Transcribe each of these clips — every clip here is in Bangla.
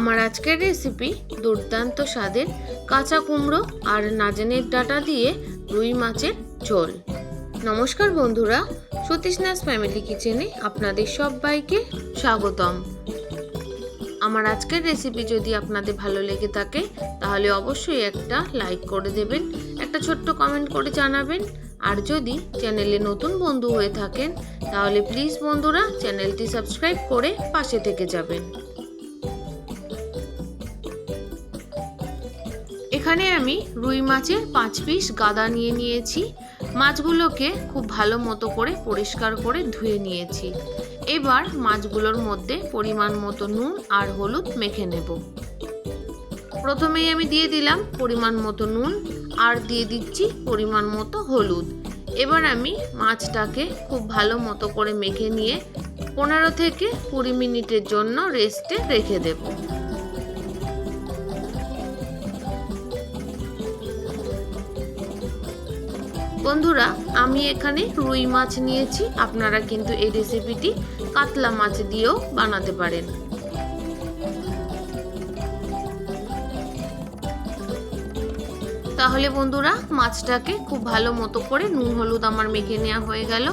আমার আজকের রেসিপি দুর্দান্ত স্বাদের কাঁচা কুমড়ো আর নাজেনের ডাটা দিয়ে রুই মাছের ঝোল। নমস্কার বন্ধুরা সতীশনাথ ফ্যামিলি কিচেনে আপনাদের সবাইকে স্বাগতম। আমার আজকের রেসিপি যদি আপনাদের ভালো লেগে থাকে, তাহলে অবশ্যই একটা লাইক করে দেবেন, একটা ছোট্ট কমেন্ট করে জানাবেন। আর যদি চ্যানেলে নতুন বন্ধু হয়ে থাকেন, তাহলে প্লিজ বন্ধুরা চ্যানেলটি সাবস্ক্রাইব করে পাশে থেকে যাবেন। এখানে আমি রুই মাছের পাঁচ পিস গাদা নিয়ে নিয়েছি। মাছগুলোকে খুব ভালো মতো করে পরিষ্কার করে ধুয়ে নিয়েছি। এবার মাছগুলোর মধ্যে পরিমাণ মতো নুন আর হলুদ মেখে নেব। প্রথমেই আমি দিয়ে দিলাম পরিমাণ মতো নুন আর দিয়ে দিচ্ছি পরিমাণ মতো হলুদ। এবার আমি মাছটাকে খুব ভালো মতো করে মেখে নিয়ে পনেরো থেকে কুড়ি মিনিটের জন্য রেস্টে রেখে দেবো। বন্ধুরা, আমি এখানে রুই মাছ নিয়েছি। আপনারা কিন্তু এই রেসিপিটি কাতলা মাছ দিয়েও বানাতে পারেন। তাহলে বন্ধুরা, মাছটাকে খুব ভালো মতো করে নুন, হলুদ আমার মেখে নেওয়া হয়ে গেল।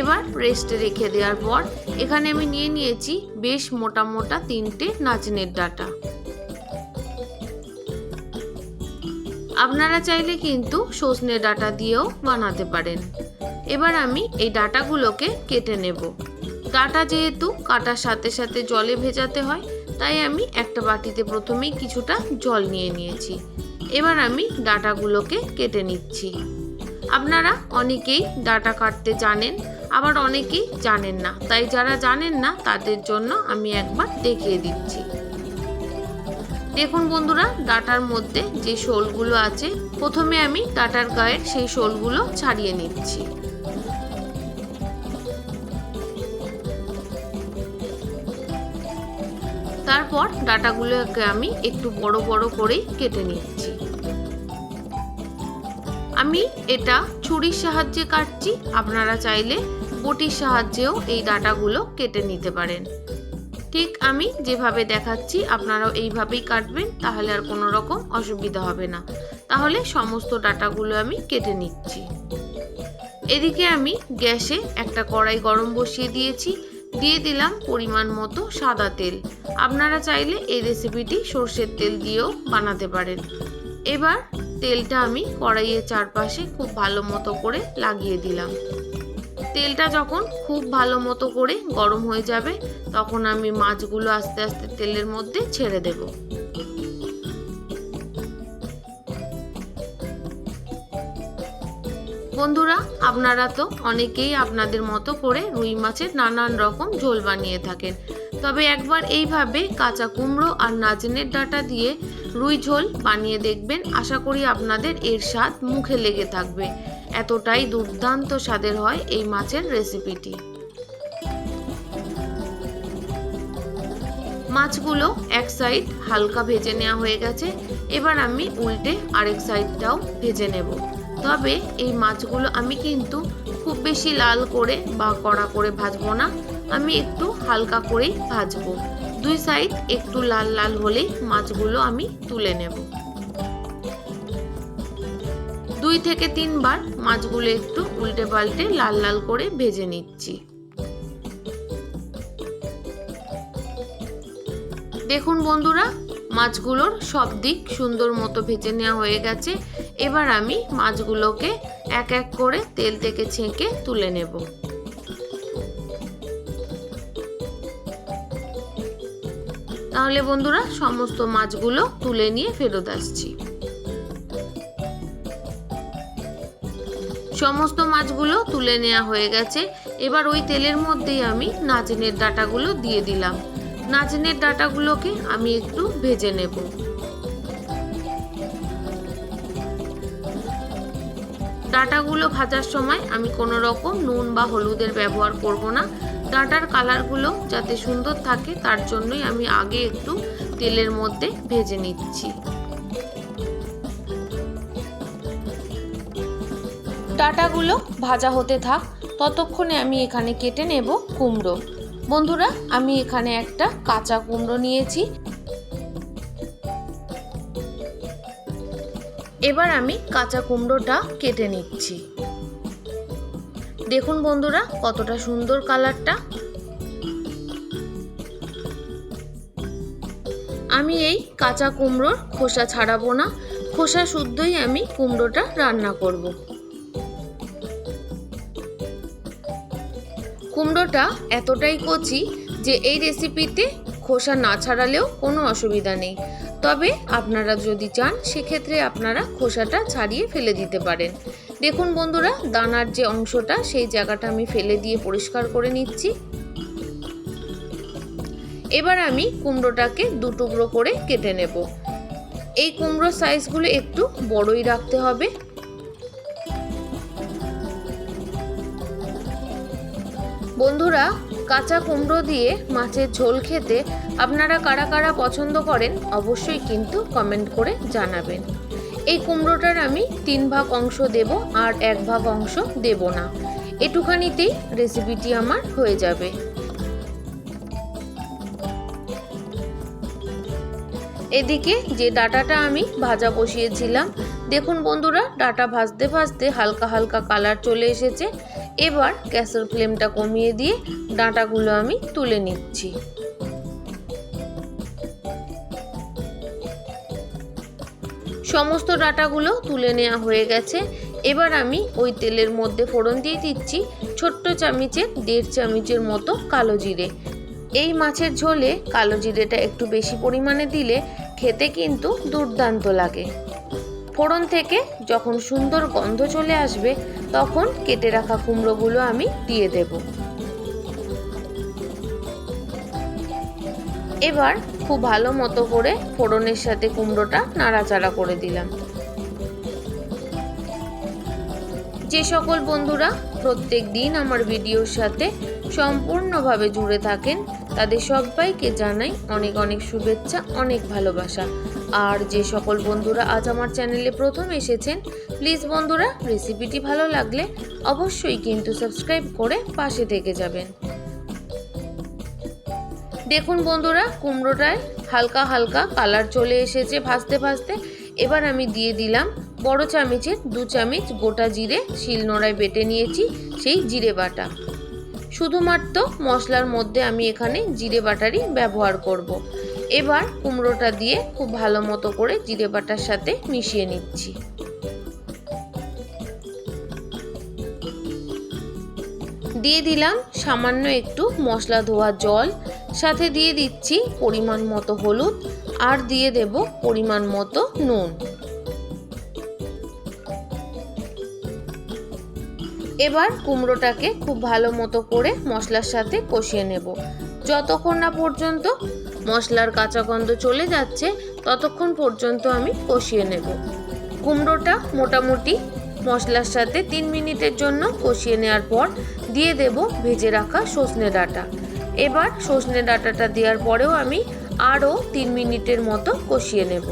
এবার রেস্টে রেখে দেওয়ার পর, এখানে আমি নিয়ে নিয়েছি বেশ মোটা মোটা তিনটে নাচনের ডাটা। আপনারা চাইলে কিন্তু সজনে ডাটা দিয়েও বানাতে পারেন। এবার আমি এই ডাটাগুলোকে কেটে নেব। ডাটা যেহেতু কাটার সাথে সাথে জলে ভেজাতে হয়, তাই আমি একটা বাটিতে প্রথমেই কিছুটা জল নিয়ে নিয়েছি। এবার আমি ডাটাগুলোকে কেটে নিচ্ছি। আপনারা অনেকেই ডাটা কাটতে জানেন, আবার অনেকেই জানেন না। তাই যারা জানেন না, তাদের জন্য আমি একবার দেখিয়ে দিচ্ছি। দেখুন বন্ধুরা, ডাটার মধ্যে যে শোলগুলো আছে, প্রথমে আমি ডাটার গায়ের সেই শোলগুলো ছাড়িয়ে নিচ্ছি। তারপর ডাটাগুলোকে আমি একটু বড় বড় করেই কেটে নিচ্ছি। আমি এটা ছুরির সাহায্যে কাটছি, আপনারা চাইলে বটির সাহায্যেও এই ডাটাগুলো কেটে নিতে পারেন। ঠিক আমি যেভাবে দেখাচ্ছি, আপনারাও এইভাবেই কাটবেন, তাহলে আর কোনো রকম অসুবিধা হবে না। তাহলে সমস্ত ডাটাগুলো আমি কেটে নিচ্ছি। এদিকে আমি গ্যাসে একটা কড়াই গরম বসিয়ে দিয়েছি। দিয়ে দিলাম পরিমাণ মতো সাদা তেল। আপনারা চাইলে এই রেসিপিটি সর্ষের তেল দিয়েও বানাতে পারেন। এবার তেলটা আমি কড়াইয়ের চারপাশে খুব ভালো মতো করে লাগিয়ে দিলাম। তেলটা যখন খুব ভালো মতো করে গরম হয়ে যাবে, তখন আমি মাছগুলো আস্তে আস্তে তেলের মধ্যে ছেড়ে দেব। বন্ধুরা, আপনারা তো অনেকেই আপনাদের মতো করে রুই মাছের নানান রকম ঝোল বানিয়ে থাকেন। তবে একবার এইভাবে কাঁচা কুমড়ো আর নাচনের ডাটা দিয়ে রুই ঝোল বানিয়ে দেখবেন। আশা করি আপনাদের এর স্বাদ মুখে লেগে থাকবে। এতটাই দুর্দান্ত স্বাদের হয় এই মাছের রেসিপিটি। মাছগুলো এক সাইড হালকা ভেজে নেওয়া হয়ে গেছে, এবার আমি উল্টে আরেক সাইডটাও ভেজে নেব। তবে এই মাছগুলো আমি কিন্তু খুব বেশি লাল করে বা কড়া করে ভাজবো না, আমি একটু হালকা করেই ভাজবো। দুই সাইড একটু লাল লাল হলেই মাছগুলো আমি তুলে নেব। থেকে তিনবার মাছগুলো একটু উল্টে পাল্টে লাল লাল করে ভেজে নিচ্ছি। দেখুন বন্ধুরা, মাছগুলোর সব দিক সুন্দর মতো ভেজে নেওয়া হয়ে গেছে। এবার আমি মাছগুলোকে এক এক করে তেল থেকে ছেঁকে তুলে নেব। তাহলে বন্ধুরা, সমস্ত মাছগুলো তুলে নিয়ে ফেরত আসছি। সমস্ত মাছগুলো তুলে নেওয়া হয়ে গেছে। এবার ওই তেলের মধ্যেই আমি নাচনের ডাটাগুলো দিয়ে দিলাম। নাচনের ডাটাগুলোকে আমি একটু ভেজে নেব। ডাটাগুলো ভাজার সময় আমি কোনো রকম নুন বা হলুদের ব্যবহার করব না। ডাটার কালারগুলো যাতে সুন্দর থাকে, তার জন্যই আমি আগে একটু তেলের মধ্যে ভেজে নিচ্ছি। ডাটাগুলো ভাজা হতে থাক, ততক্ষণে আমি এখানে কেটে নেব কুমড়ো। বন্ধুরা, আমি এখানে একটা কাঁচা কুমড়ো নিয়েছি। এবার আমি কাঁচা কুমড়োটা কেটে নিচ্ছি। দেখুন বন্ধুরা, কতটা সুন্দর কালারটা। আমি এই কাঁচা কুমড়োর খোসা ছাড়াবো না। খোসা শুদ্ধই আমি কুমড়োটা রান্না করব। কুমড়োটা এতটাই কচি যে এই রেসিপিতে খোসা না ছাড়ালেও কোনো অসুবিধা নেই। তবে আপনারা যদি চান, সেক্ষেত্রে আপনারা খোসাটা ছাড়িয়ে ফেলে দিতে পারেন। দেখুন বন্ধুরা, দানার যে অংশটা, সেই জায়গাটা আমি ফেলে দিয়ে পরিষ্কার করে নিচ্ছি। এবার আমি কুমড়োটাকে দু টুকরো করে কেটে নেব। এই কুমড়োর সাইজগুলো একটু বড়ই রাখতে হবে। বন্ধুরা, কাঁচা কুমড়ো দিয়ে মাছের ঝোল খেতে আপনারা কারা কারা পছন্দ করেন অবশ্যই কিন্তু কমেন্ট করে জানাবেন। এই কুমড়োটার আমি তিন ভাগ অংশ দেব আর এক ভাগ অংশ দেব না। এটুখানিতেই রেসিপিটি আমার হয়ে যাবে। এদিকে যে ডাটাটা আমি ভাজা বসিয়েছিলাম, দেখুন বন্ধুরা, ডাটা ভাজতে ভাজতে হালকা হালকা কালার চলে এসেছে। এবার গ্যাসের ফ্লেমটা কমিয়ে দিয়ে ডাঁটাগুলো আমি তুলে নিচ্ছি। সমস্ত ডাঁটাগুলো তুলে নেওয়া হয়ে গেছে। এবার আমি ওই তেলের মধ্যে ফোড়ন দিয়ে দিচ্ছি ছোট্ট চামিচের, দেড় চামিচের মতো কালো জিরে। এই মাছের ঝোলে কালো জিরেটা একটু বেশি পরিমাণে দিলে খেতে কিন্তু দুর্দান্ত লাগে। ফোড়ন থেকে যখন সুন্দর গন্ধ চলে আসবে, তখন কেটে রাখা কুমড়োগুলো আমি দিয়ে দেব। এবার খুব ভালো মতো করে ফোড়নের সাথে কুমড়োটা নাড়াচাড়া করে দিলাম। যে সকল বন্ধুরা প্রত্যেক দিন আমার ভিডিওর সাথে সম্পূর্ণভাবে জুড়ে থাকেন, তাদের সবাইকে জানাই অনেক অনেক শুভেচ্ছা, অনেক ভালোবাসা। আর যে সকল বন্ধুরা আজ আমার চ্যানেলে প্রথম এসেছেন, প্লিজ বন্ধুরা রেসিপিটি ভালো লাগলে অবশ্যই কিন্তু সাবস্ক্রাইব করে পাশে থেকে যাবেন। দেখুন বন্ধুরা কুমড়োটায় হালকা হালকা কালার চলে এসেছে ভাজতে ভাজতে। এবার আমি দিয়ে দিলাম বড় চামচের দু চামচ গোটা জিরে শিলনোড়ায় বেটে নিয়েছি সেই জিরে বাটা। শুধুমাত্র মশলার মধ্যে আমি এখানে জিরে বাটারই ব্যবহার করব। এবার কুমড়োটা দিয়ে খুব ভালো মতো করে জিরে বাটার সাথে মিশিয়ে নিচ্ছি। দিয়ে দিলাম সামান্য একটু মশলা ধোয়া জল, সাথে দিয়ে দিচ্ছি পরিমাণ মতো হলুদ, আর দিয়ে দেব পরিমাণ মতো নুন। এবার কুমড়োটাকে খুব ভালো মতো করে মশলার সাথে কষিয়ে নেব। যতক্ষণ না পর্যন্ত মশলার কাঁচা গন্ধ চলে যাচ্ছে, ততক্ষণ পর্যন্ত আমি কষিয়ে নেব। কুমড়োটা মোটামুটি মশলার সাথে তিন মিনিটের জন্য কষিয়ে নেওয়ার পর দিয়ে দেব ভেজে রাখা সজনে ডাঁটা। এবার সজনে ডাঁটাটা দেওয়ার পরেও আমি আরও তিন মিনিটের মতো কষিয়ে নেব।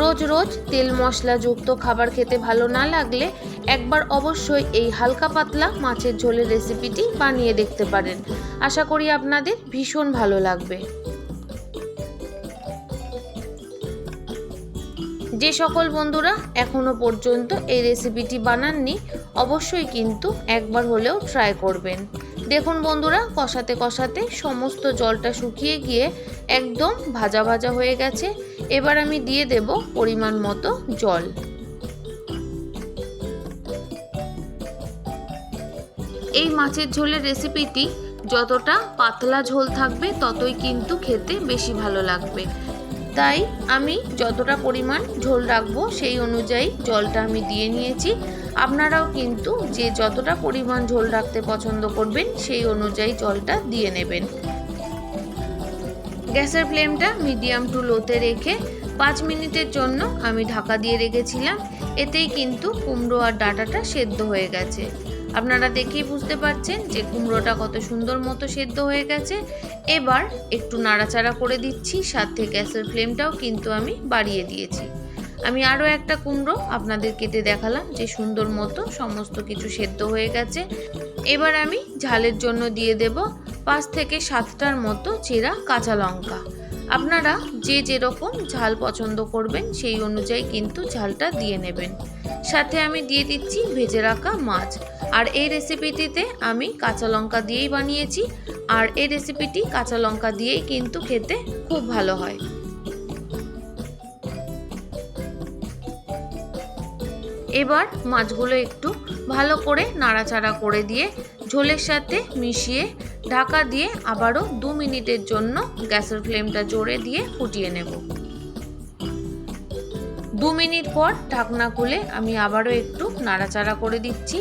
রোজ রোজ তেল মশলা যুক্ত খাবার খেতে ভালো না লাগলে একবার অবশ্যই এই হালকা পাতলা মাছের ঝোলের রেসিপিটি বানিয়ে দেখতে পারেন। আশা করি আপনাদের ভীষণ ভালো লাগবে। যে সকল বন্ধুরা এখনও পর্যন্ত এই রেসিপিটি বানাননি, অবশ্যই কিন্তু একবার হলেও ট্রাই করবেন। দেখুন বন্ধুরা, কষাতে কষাতে সমস্ত জলটা শুকিয়ে গিয়ে একদম ভাজা ভাজা হয়ে গেছে। এবার আমি দিয়ে দেব পরিমাণ মতো জল। এই মাছের ঝোলের রেসিপিটি যতটা পাতলা ঝোল থাকবে, ততই কিন্তু খেতে বেশি ভালো লাগবে। তাই আমি যতটা পরিমাণ ঝোল রাখব, সেই অনুযায়ী জলটা আমি দিয়ে নিয়েছি। আপনারাও কিন্তু যে যতটা পরিমাণ ঝোল রাখতে পছন্দ করবেন, সেই অনুযায়ী জলটা দিয়ে নেবেন। গ্যাসের ফ্লেমটা মিডিয়াম টু লোতে রেখে পাঁচ মিনিটের জন্য আমি ঢাকা দিয়ে রেখেছিলাম। এতেই কিন্তু কুমড়ো আর ডাটাটা সেদ্ধ হয়ে গেছে। আপনারা দেখেই বুঝতে পারছেন যে কুমড়োটা কত সুন্দর মতো সেদ্ধ হয়ে গেছে। এবার একটু নাড়াচাড়া করে দিচ্ছি, সাথে গ্যাসের ফ্লেমটাও কিন্তু আমি বাড়িয়ে দিয়েছি। আমি আরও একটা কুমড়ো আপনাদের কেটে দেখালাম যে সুন্দর মতো সমস্ত কিছু সেদ্ধ হয়ে গেছে। এবার আমি ঝালের জন্য দিয়ে দেব পাঁচ থেকে সাতটার মতো চেরা কাঁচা লঙ্কা। আপনারা যে যেরকম ঝাল পছন্দ করবেন, সেই অনুযায়ী কিন্তু ঝালটা দিয়ে নেবেন। সাথে আমি দিয়ে দিচ্ছি ভেজে রাখা মাছ। আর এই রেসিপিটিতে আমি কাঁচা লঙ্কা দিয়েই বানিয়েছি। আর এই রেসিপিটি কাঁচা লঙ্কা দিয়েই কিন্তু খেতে খুব ভালো হয়। এবার মাছগুলো একটু ভালো করে নাড়াচাড়া করে দিয়ে ঝোলের সাথে মিশিয়ে ঢাকা দিয়ে আবারও দু মিনিটের জন্য গ্যাসের ফ্লেমটা জোরে দিয়ে ফুটিয়ে নেব। দু মিনিট পর ঢাকনা খুলে আমি আবারও একটু নাড়াচাড়া করে দিচ্ছি।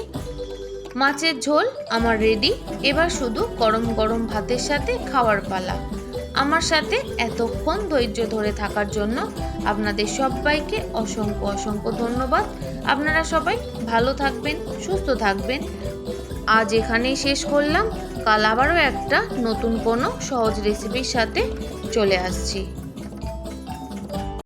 মাছের ঝোল আমার রেডি এবার শুধু গরম গরম ভাতের সাথে খাওয়ার পালা। আমার সাথে এতক্ষণ ধৈর্য ধরে থাকার জন্য আপনাদের সবাইকে অসংখ্য অসংখ্য ধন্যবাদ। আপনারা সবাই ভালো থাকবেন, সুস্থ থাকবেন। আজ এখানেই শেষ করলাম। কাল আবারও একটা নতুন কোনো সহজ রেসিপির সাথে চলে আসছি।